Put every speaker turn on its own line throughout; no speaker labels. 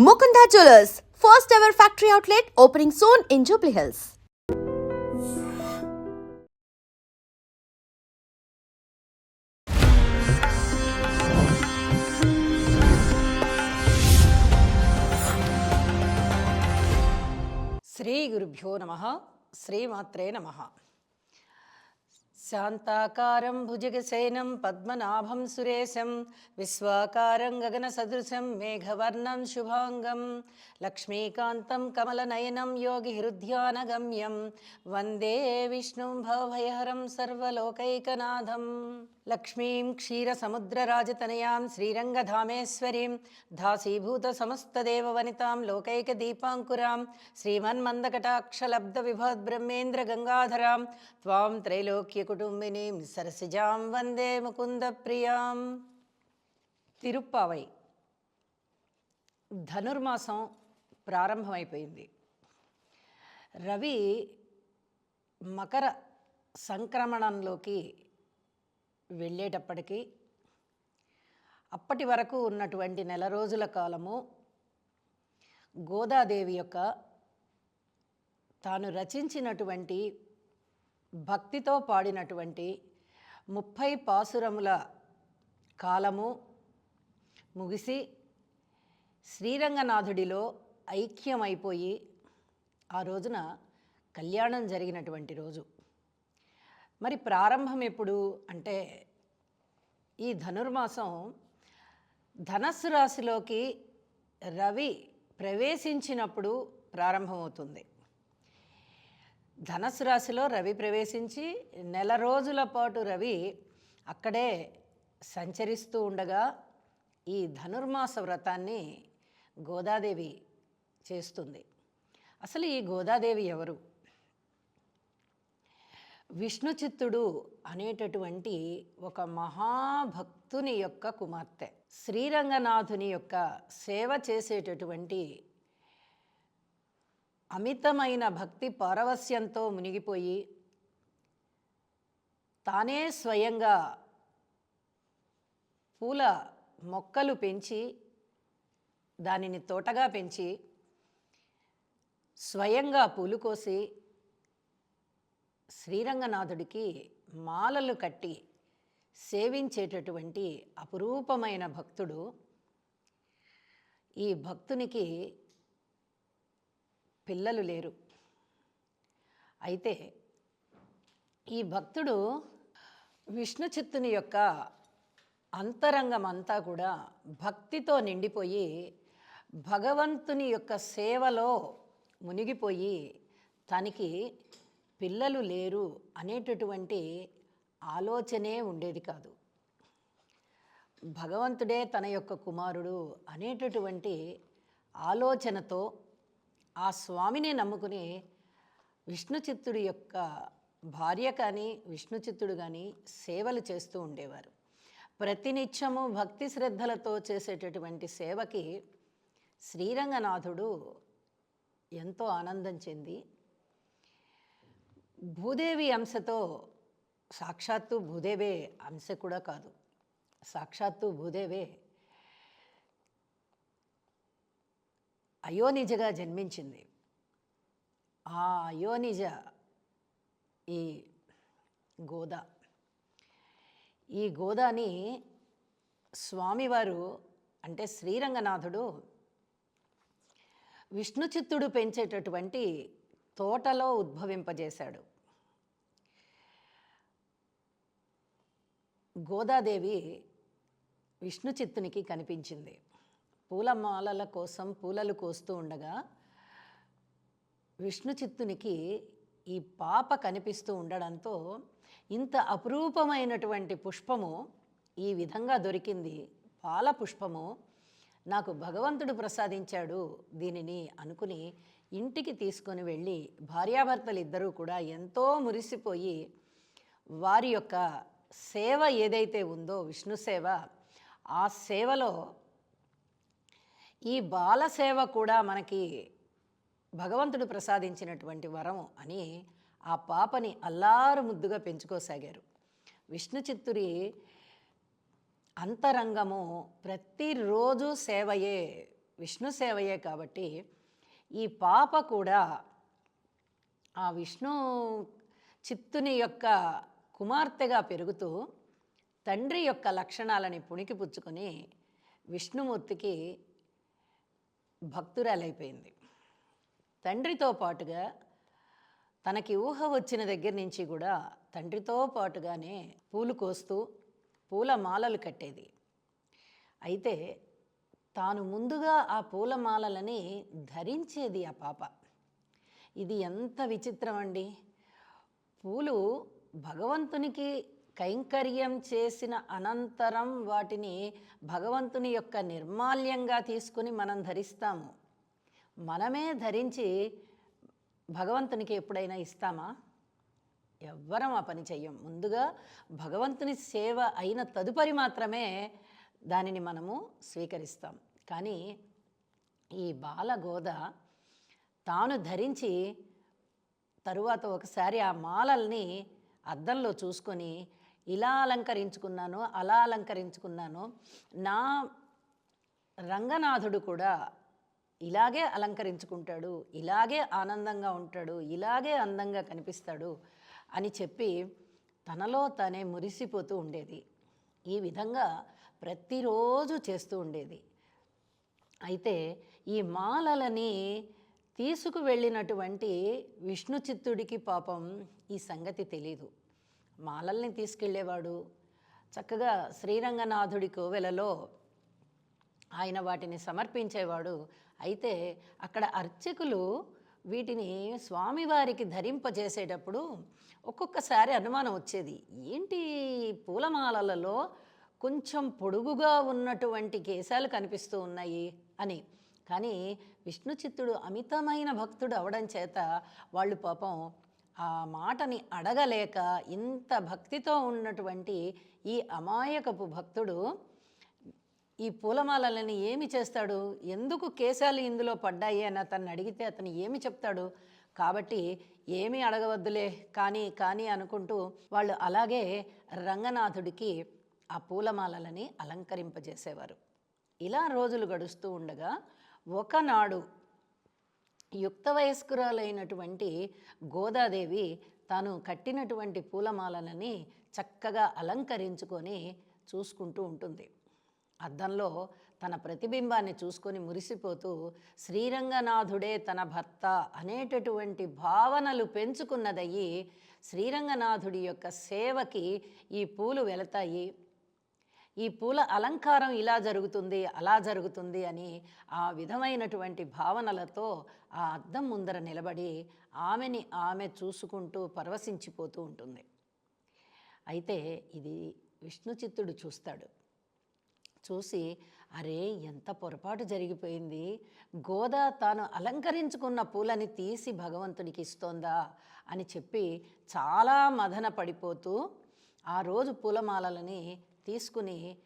Mukunda Jewelers, first ever factory outlet opening soon in Jubilee Hills.
Shri గురుభ్యో నమ శ్రీమాత్రే నమ శాంతాకారం భుజగసేనం పద్మనాభం సురేశం విశ్వాకారం గగన సదృశం మేఘవర్ణం శుభాంగం లక్ష్మీకాంతం కమలనయనం యోగి హృద్యానగమ్యం వందే విష్ణుం భవభయహరం సర్వలోకైకనాథం లక్ష్మీం క్షీరసముద్రరాజతనయాం శ్రీరంగధామేశ్వరీం దాసీభూత సమస్తదేవవనితాం లోకైకదీపాంకురాం శ్రీమన్మందకటాక్షలబ్ధ విభద్బ్రహ్మేంద్ర గంగాధరాం త్వాం త్రైలోక్యకుటుంబినీం సరసిజాం వందే ముకుందప్రియాం తిరుప్పావై ధనుర్మాసం ప్రారంభమైపోయింది రవి మకర సంక్రమణంలోకి వెళ్ళేటప్పటికీ అప్పటి వరకు ఉన్నటువంటి నెల రోజుల కాలము గోదాదేవి యొక్క తాను రచించినటువంటి భక్తితో పాడినటువంటి ముప్పై పాసురముల కాలము ముగిసి శ్రీరంగనాథుడిలో ఐక్యమైపోయి ఆ రోజున కళ్యాణం జరిగినటువంటి రోజు. మరి ప్రారంభం ఎప్పుడు? అంటే ఈ ధనుర్మాసం ధనస్సు రాశిలోకి రవి ప్రవేశించినప్పుడు ప్రారంభమవుతుంది. ధనస్సు రాశిలో రవి ప్రవేశించి నెల రోజుల పాటు రవి అక్కడే సంచరిస్తూ ఉండగా ఈ ధనుర్మాస వ్రతాన్ని గోదాదేవి చేస్తుంది. అసలు ఈ గోదాదేవి ఎవరు? విష్ణు చిత్తుడు అనేటటువంటి ఒక మహాభక్తుని యొక్క కుమార్తె. శ్రీరంగనాథుని యొక్క సేవ చేసేటటువంటి అమితమైన భక్తి పారవస్యంతో మునిగిపోయి తానే స్వయంగా పూల మొక్కలు పెంచి దానిని తోటగా పెంచి స్వయంగా పూలు కోసి శ్రీరంగనాథుడికి మాలలు కట్టి సేవించేటటువంటి అపురూపమైన భక్తుడు. ఈ భక్తునికి పిల్లలు లేరు. అయితే ఈ భక్తుడు విష్ణు చిత్తుని యొక్క అంతరంగం అంతా కూడా భక్తితో నిండిపోయి భగవంతుని యొక్క సేవలో మునిగిపోయి తనకి పిల్లలు లేరు అనేటటువంటి ఆలోచనే ఉండేది కాదు. భగవంతుడే తన యొక్క కుమారుడు అనేటటువంటి ఆలోచనతో ఆ స్వామిని నమ్ముకుని విష్ణుచిత్తుడి యొక్క భార్య కానీ విష్ణుచిత్తుడు కానీ సేవలు చేస్తూ ఉండేవారు. ప్రతినిత్యము భక్తి శ్రద్ధలతో చేసేటటువంటి సేవకి శ్రీరంగనాథుడు ఎంతో ఆనందం చెంది భూదేవి అంశతో సాక్షాత్తు భూదేవే అంశ కూడా కాదు. సాక్షాత్తు భూదేవే అయోనిజగా జన్మించింది. ఆ అయోనిజ ఈ గోద. ఈ గోదాని స్వామివారు అంటే శ్రీరంగనాథుడు విష్ణు చిత్తుడు పెంచేటటువంటి తోటలో ఉద్భవింపజేశాడు. గోదాదేవి విష్ణు చిత్తునికి కనిపించింది. పూలమాలల కోసం పూలలు కోస్తూ ఉండగా విష్ణు చిత్తునికి ఈ పాప కనిపిస్తూ ఉండడంతో ఇంత అపురూపమైనటువంటి పుష్పము ఈ విధంగా దొరికింది. పాల పుష్పము నాకు భగవంతుడు ప్రసాదించాడు దీనిని అనుకుని ఇంటికి తీసుకొని వెళ్ళి భార్యాభర్తలు ఇద్దరూ కూడా ఎంతో మురిసిపోయి వారి యొక్క సేవ ఏదైతే ఉందో విష్ణు సేవ ఆ సేవలో ఈ బాలసేవ కూడా మనకి భగవంతుడు ప్రసాదించినటువంటి వరం అని ఆ పాపని అల్లారు ముద్దుగా పెంచుకోసాగారు. విష్ణు చిత్తురి అంతరంగము ప్రతిరోజు సేవయే విష్ణు సేవయే కాబట్టి ఈ పాప కూడా ఆ విష్ణు చిత్తుని యొక్క కుమార్తెగా పెరుగుతూ తండ్రి యొక్క లక్షణాలని పుణికిపుచ్చుకొని విష్ణుమూర్తికి భక్తురాలైపోయింది. తండ్రితో పాటుగా తనకి ఊహ వచ్చిన దగ్గర నుంచి కూడా తండ్రితో పాటుగానే పూలు కోస్తూ పూల మాలలు కట్టేది. అయితే తాను ముందుగా ఆ పూలమాలలని ధరించేది ఆ పాప. ఇది ఎంత విచిత్రం అండి పూలు భగవంతునికి కైంకర్యం చేసిన అనంతరం వాటిని భగవంతుని యొక్క నిర్మాల్యంగా తీసుకుని మనం ధరిస్తాము. మనమే ధరించి భగవంతునికి ఎప్పుడైనా ఇస్తామా? ఎవ్వరం ఆ పని చెయ్యం. ముందుగా భగవంతుని సేవ అయిన తదుపరి మాత్రమే దానిని మనము స్వీకరిస్తాం. కానీ ఈ బాలగోద తాను ధరించి తరువాత ఒకసారి ఆ మాలల్ని అద్దంలో చూసుకొని ఇలా అలంకరించుకున్నాను అలా అలంకరించుకున్నాను నా రంగనాథుడు కూడా ఇలాగే అలంకరించుకుంటాడు ఇలాగే ఆనందంగా ఉంటాడు ఇలాగే అందంగా కనిపిస్తాడు అని చెప్పి తనలో తనే మురిసిపోతూ ఉండేది. ఈ విధంగా ప్రతిరోజు చేస్తూ ఉండేది. అయితే ఈ మాలలని తీసుకువెళ్ళినటువంటి విష్ణు చిత్తుడికి పాపం ఈ సంగతి తెలీదు. మాలల్ని తీసుకెళ్ళేవాడు. చక్కగా శ్రీరంగనాథుడి కోవెలలో ఆయన వాటిని సమర్పించేవాడు. అయితే అక్కడ అర్చకులు వీటిని స్వామివారికి ధరింపజేసేటప్పుడు ఒక్కొక్కసారి అనుమానం వచ్చేది. ఏంటి పూలమాలలలో కొంచెం పొడుగుగా ఉన్నటువంటి కేశాలు కనిపిస్తూ ఉన్నాయి అని. కానీ విష్ణుచిత్తుడు అమితమైన భక్తుడు అవడం చేత వాళ్ళు పాపం ఆ మాటని అడగలేక ఇంత భక్తితో ఉన్నటువంటి ఈ అమాయకపు భక్తుడు ఈ పూలమాలలని ఏమి చేస్తాడు? ఎందుకు కేశాలు ఇందులో పడ్డాయి అని అతన్ని అడిగితే అతను ఏమి చెప్తాడు? కాబట్టి ఏమీ అడగవద్దులే కానీ కానీ అనుకుంటూ వాళ్ళు అలాగే రంగనాథుడికి ఆ పూలమాలలని అలంకరింపజేసేవారు. ఇలా రోజులు గడుస్తూ ఉండగా ఒకనాడు యుక్త వయస్కురాలైనటువంటి గోదాదేవి తాను కట్టినటువంటి పూలమాలలని చక్కగా అలంకరించుకొని చూసుకుంటూ ఉంటుంది. అద్దంలో తన ప్రతిబింబాన్ని చూసుకొని మురిసిపోతూ శ్రీరంగనాథుడే తన భర్త అనేటటువంటి భావనలు పెంచుకున్నదయ్యి శ్రీరంగనాథుడి యొక్క సేవకి ఈ పూలు వెళతాయి. ఈ పూల అలంకారం ఇలా జరుగుతుంది అలా జరుగుతుంది అని ఆ విధమైనటువంటి భావనలతో ఆ అద్దం ముందర నిలబడి ఆమెని ఆమె చూసుకుంటూ పరవశించిపోతూ ఉంటుంది. అయితే ఇది విష్ణు చిత్తుడు చూస్తాడు. చూసి అరే ఎంత పొరపాటు జరిగిపోయింది. గోదా తాను అలంకరించుకున్న పూలని తీసి భగవంతునికి ఇస్తోందా? అని చెప్పి చాలా మదన పడిపోతూ ఆ రోజు పూలమాలలని తీసుకుని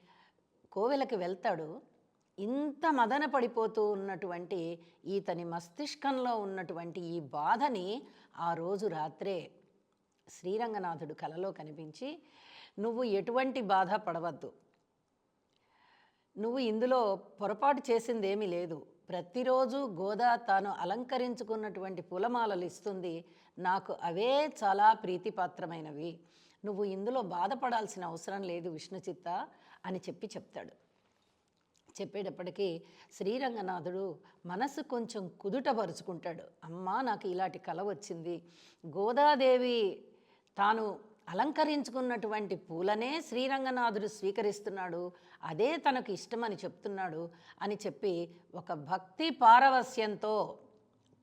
కోవెలకి వెళ్తాడు. ఇంత మదన పడిపోతూ ఉన్నటువంటి ఈతని మస్తిష్కంలో ఉన్నటువంటి ఈ బాధని ఆ రోజు రాత్రే శ్రీరంగనాథుడు కలలో కనిపించి నువ్వు ఎటువంటి బాధ పడవద్దు. నువ్వు ఇందులో పొరపాటు చేసిందేమీ లేదు. ప్రతిరోజు గోదా తాను అలంకరించుకున్నటువంటి పూలమాలలు ఇస్తుంది. నాకు అవే చాలా ప్రీతిపాత్రమైనవి. నువ్వు ఇందులో బాధపడాల్సిన అవసరం లేదు విష్ణుచిత్త అని చెప్పి చెప్తాడు. చెప్పేటప్పటికీ శ్రీరంగనాథుడు మనసు కొంచెం కుదుటపరుచుకుంటాడు. అమ్మా నాకు ఇలాంటి కల వచ్చింది. గోదాదేవి తాను అలంకరించుకున్నటువంటి పూలనే శ్రీరంగనాథుడు స్వీకరిస్తున్నాడు. అదే తనకు ఇష్టమని చెప్తున్నాడు అని చెప్పి ఒక భక్తి పారవస్యంతో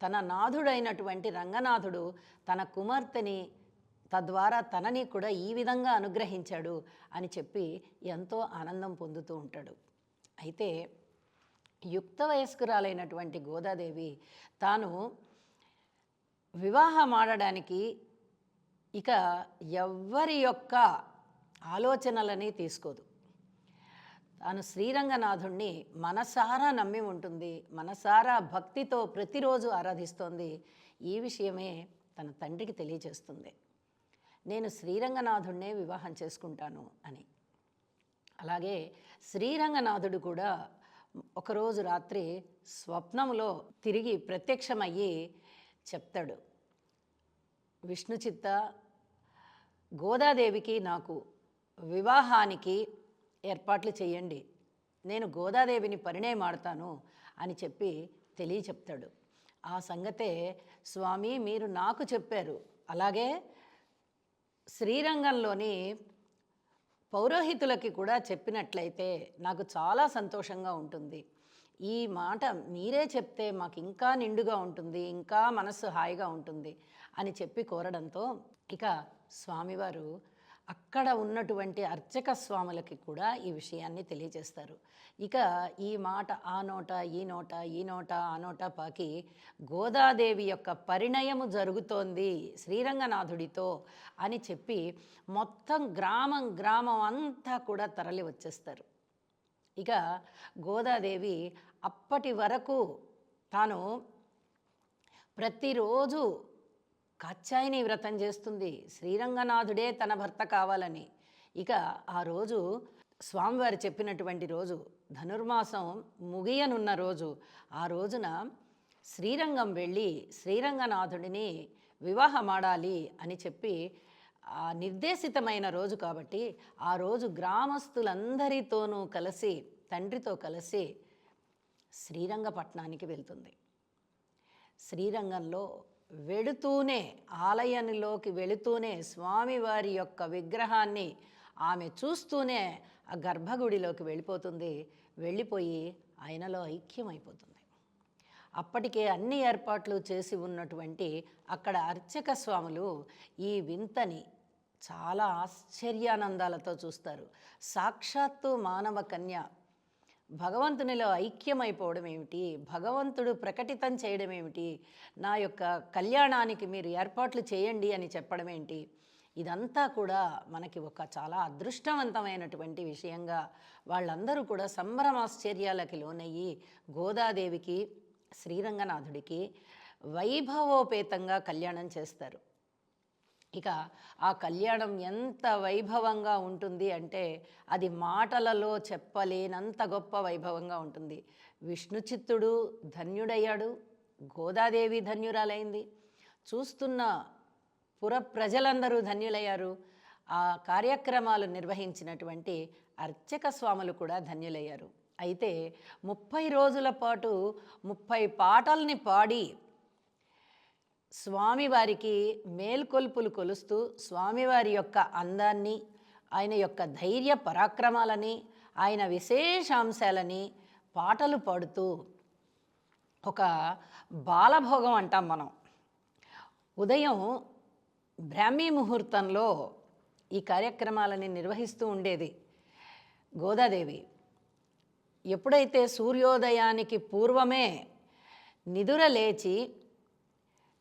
తన నాథుడైనటువంటి రంగనాథుడు తన కుమార్తెని తద్వారా తనని కూడా ఈ విధంగా అనుగ్రహించాడు అని చెప్పి ఎంతో ఆనందం పొందుతూ ఉంటాడు. అయితే యుక్త వయస్కురాలైనటువంటి గోదాదేవి తాను వివాహం ఆడడానికి ఇక ఎవ్వరి యొక్క ఆలోచనలని తీసుకోదు. తాను శ్రీరంగనాథుణ్ణి మనసారా నమ్మి ఉంటుంది మనసారా భక్తితో ప్రతిరోజు ఆరాధిస్తోంది ఈ విషయమే తన తండ్రికి తెలియజేస్తుంది. నేను శ్రీరంగనాథుణ్ణే వివాహం చేసుకుంటాను అని. అలాగే శ్రీరంగనాథుడు కూడా ఒకరోజు రాత్రి స్వప్నంలో తిరిగి ప్రత్యక్షమయ్యి చెప్తాడు విష్ణు చిత్త గోదాదేవికి నాకు వివాహానికి ఏర్పాట్లు చేయండి. నేను గోదాదేవిని పరిణయమాడతాను అని చెప్పి తెలియ చెప్తాడు ఆ సంగతే స్వామి మీరు నాకు చెప్పారు. అలాగే శ్రీరంగంలోని పౌరోహితులకి కూడా చెప్పినట్లయితే నాకు చాలా సంతోషంగా ఉంటుంది. ఈ మాట మీరే చెప్తే మాకు ఇంకా నిండుగా ఉంటుంది ఇంకా మనస్సు హాయిగా ఉంటుంది అని చెప్పి కోరడంతో ఇక స్వామివారు అక్కడ ఉన్నటువంటి అర్చక స్వాములకి కూడా ఈ విషయాన్ని తెలియజేస్తారు. ఇక ఈ మాట ఆ నోట ఈ నోట ఈ నోట ఆ నోట పాకి గోదాదేవి యొక్క పరిణయము జరుగుతోంది శ్రీరంగనాథుడితో అని చెప్పి మొత్తం గ్రామం గ్రామం అంతా కూడా తరలి వచ్చేస్తారు. ఇక గోదాదేవి అప్పటి వరకు తాను ప్రతిరోజు కాత్యాయని వ్రతం చేస్తుంది. శ్రీరంగనాథుడే తన భర్త కావాలని. ఇక ఆ రోజు స్వామివారు చెప్పినటువంటి రోజు ధనుర్మాసం ముగియనున్న రోజు. ఆ రోజున శ్రీరంగం వెళ్ళి శ్రీరంగనాథుడిని వివాహమాడాలి అని చెప్పి ఆ నిర్దేశితమైన రోజు కాబట్టి ఆ రోజు గ్రామస్తులందరితోనూ కలిసి తండ్రితో కలిసి శ్రీరంగపట్నానికి వెళ్తుంది. శ్రీరంగంలో వెళుతూనే ఆలయంలోకి వెళుతూనే స్వామివారి యొక్క విగ్రహాన్ని ఆమె చూస్తూనే ఆ గర్భగుడిలోకి వెళ్ళిపోతుంది. వెళ్ళిపోయి ఆయనలో ఐక్యమైపోతుంది. అప్పటికే అన్ని ఏర్పాట్లు చేసి ఉన్నటువంటి అక్కడ అర్చక స్వాములు ఈ వింతని చాలా ఆశ్చర్యానందాలతో చూస్తారు. సాక్షాత్తు మానవ కన్య భగవంతునిలో ఐక్యమైపోవడం ఏమిటి భగవంతుడు ప్రకటితం చేయడం ఏమిటి నా యొక్క కళ్యాణానికి మీరు ఏర్పాట్లు చేయండి అని చెప్పడం ఏంటి ఇదంతా కూడా మనకి ఒక చాలా అదృష్టవంతమైనటువంటి విషయంగా వాళ్ళందరూ కూడా సంభ్రమాశ్చర్యాలకి లోనయ్యి గోదాదేవికి శ్రీరంగనాథుడికి వైభవోపేతంగా కళ్యాణం చేస్తారు. ఇక ఆ కళ్యాణం ఎంత వైభవంగా ఉంటుంది అంటే అది మాటలలో చెప్పలేనంత గొప్ప వైభవంగా ఉంటుంది. విష్ణు చిత్తుడు ధన్యుడయ్యాడు గోదాదేవి ధన్యురాలైంది. చూస్తున్న పుర ప్రజలందరూ ధన్యులయ్యారు. ఆ కార్యక్రమాలు నిర్వహించినటువంటి అర్చక స్వాములు కూడా ధన్యులయ్యారు. అయితే ముప్పై రోజుల పాటు ముప్పై పాటల్ని పాడి స్వామివారికి మేల్కొల్పులు కొలుస్తూ స్వామివారి యొక్క అందాన్ని ఆయన యొక్క ధైర్య పరాక్రమాలని ఆయన విశేషాంశాలని పాటలు పాడుతూ ఒక బాలభోగం అంటాం మనం. ఉదయం బ్రాహ్మీ ముహూర్తంలో ఈ కార్యక్రమాలని నిర్వహిస్తూ ఉండేది గోదాదేవి. ఎప్పుడైతే సూర్యోదయానికి పూర్వమే నిదుర లేచి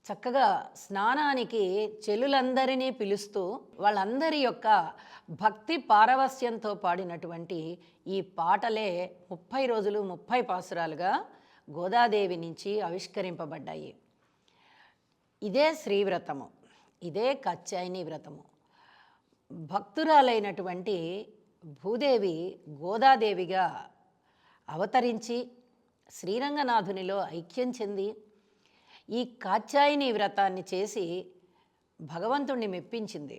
చక్కగా స్నానానికి చెలులందరినీ పిలుస్తూ వాళ్ళందరి యొక్క భక్తి పారవస్యంతో పాడినటువంటి ఈ పాటలే ముప్పై రోజులు ముప్పై పాసురాలుగా గోదాదేవి నుంచి ఆవిష్కరింపబడ్డాయి. ఇదే శ్రీవ్రతము ఇదే కచ్చాయిని వ్రతము. భక్తురాలైనటువంటి భూదేవి గోదాదేవిగా అవతరించి శ్రీరంగనాథునిలో ఐక్యం చెంది ఈ కాత్యాయని వ్రతాన్ని చేసి భగవంతుణ్ణి మెప్పించింది.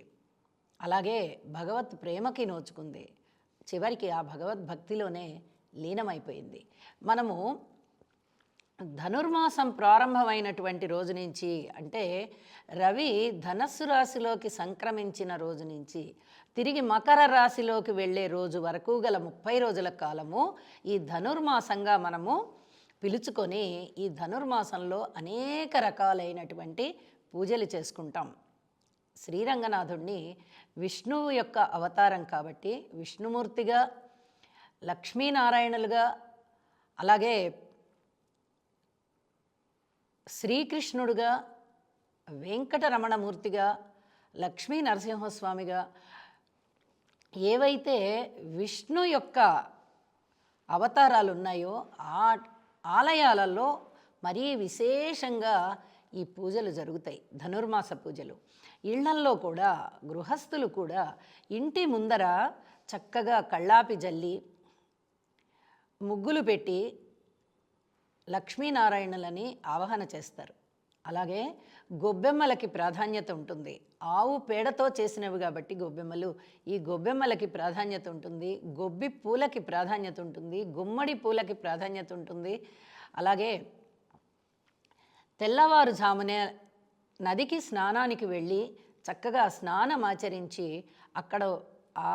అలాగే భగవత్ ప్రేమకి నోచుకుంది. చివరికి ఆ భగవద్భక్తిలోనే లీనమైపోయింది. మనము ధనుర్మాసం ప్రారంభమైనటువంటి రోజు నుంచి అంటే రవి ధనస్సు రాశిలోకి సంక్రమించిన రోజు నుంచి తిరిగి మకర రాశిలోకి వెళ్ళే రోజు వరకు గల ముప్పై రోజుల కాలము ఈ ధనుర్మాసంగా మనము పిలుచుకొని ఈ ధనుర్మాసంలో అనేక రకాలైనటువంటి పూజలు చేసుకుంటాం. శ్రీరంగనాథుణ్ణి విష్ణువు యొక్క అవతారం కాబట్టి విష్ణుమూర్తిగా లక్ష్మీనారాయణులుగా అలాగే శ్రీకృష్ణుడుగా వెంకటరమణమూర్తిగా లక్ష్మీ నరసింహస్వామిగా ఏవైతే విష్ణు యొక్క అవతారాలు ఉన్నాయో ఆ ఆలయాలలో మరీ విశేషంగా ఈ పూజలు జరుగుతాయి. ధనుర్మాస పూజలు. ఇళ్ళల్లో కూడా గృహస్థులు కూడా ఇంటి ముందర చక్కగా కళ్ళాపి జల్లి ముగ్గులు పెట్టి లక్ష్మీనారాయణులని ఆవాహన చేస్తారు. అలాగే గొబ్బెమ్మలకి ప్రాధాన్యత ఉంటుంది. ఆవు పేడతో చేసినవి కాబట్టి గొబ్బెమ్మలు. ఈ గొబ్బెమ్మలకి ప్రాధాన్యత ఉంటుంది. గొబ్బి పూలకి ప్రాధాన్యత ఉంటుంది. గుమ్మడి పూలకి ప్రాధాన్యత ఉంటుంది. అలాగే తెల్లవారుజామునే నదికి స్నానానికి వెళ్ళి చక్కగా స్నానం ఆచరించి అక్కడ ఆ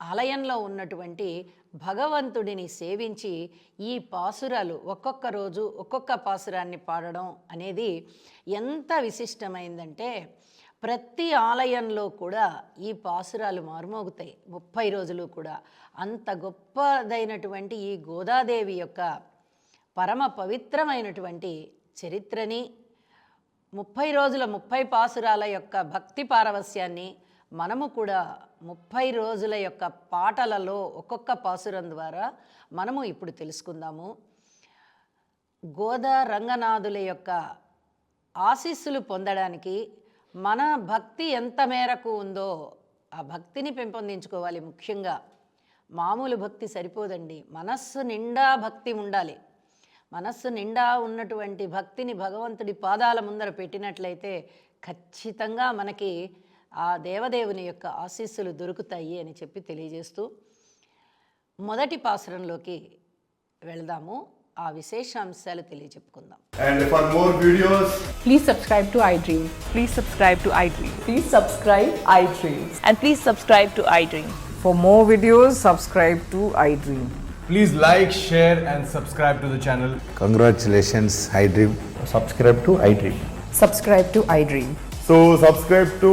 ఆలయంలో ఉన్నటువంటి భగవంతుడిని సేవించి ఈ పాసురాలు ఒక్కొక్క రోజు ఒక్కొక్క పాసురాన్ని పాడడం అనేది ఎంత విశిష్టమైందంటే ప్రతి ఆలయంలో కూడా ఈ పాసురాలు మారుమోగుతాయి. ముప్పై రోజులు కూడా అంత గొప్పదైనటువంటి ఈ గోదాదేవి యొక్క పరమ పవిత్రమైనటువంటి చరిత్రని ముప్పై రోజుల ముప్పై పాసురాల యొక్క భక్తి పారవస్యాన్ని మనము కూడా ముప్పై రోజుల యొక్క పాటలలో ఒక్కొక్క పాసురం ద్వారా మనము ఇప్పుడు తెలుసుకుందాము. గోదా రంగనాథుల యొక్క ఆశీస్సులు పొందడానికి మన భక్తి ఎంత మేరకు ఉందో ఆ భక్తిని పెంపొందించుకోవాలి ముఖ్యంగా. మామూలు భక్తి సరిపోదండి. మనస్సు నిండా భక్తి ఉండాలి. మనస్సు నిండా ఉన్నటువంటి భక్తిని భగవంతుడి పాదాల ముందర పెట్టినట్లయితే ఖచ్చితంగా మనకి ఆ దేవదేవుని యొక్క ఆశీస్సులు దొరుకుతాయి అని చెప్పి తెలియజేస్తూ మొదటి పాసరంలోకి వెళ్దాము. ఆ విశేషాంశాలు తెలియజెప్పుకుందాం.
And for more videos
please subscribe to I
dream please subscribe to
I dream please
subscribe I dream and please
subscribe to I dream for more
videos subscribe to I dream please like share
and subscribe
to channel congratulations
I dream subscribe
to I dream subscribe to
I dream so subscribe to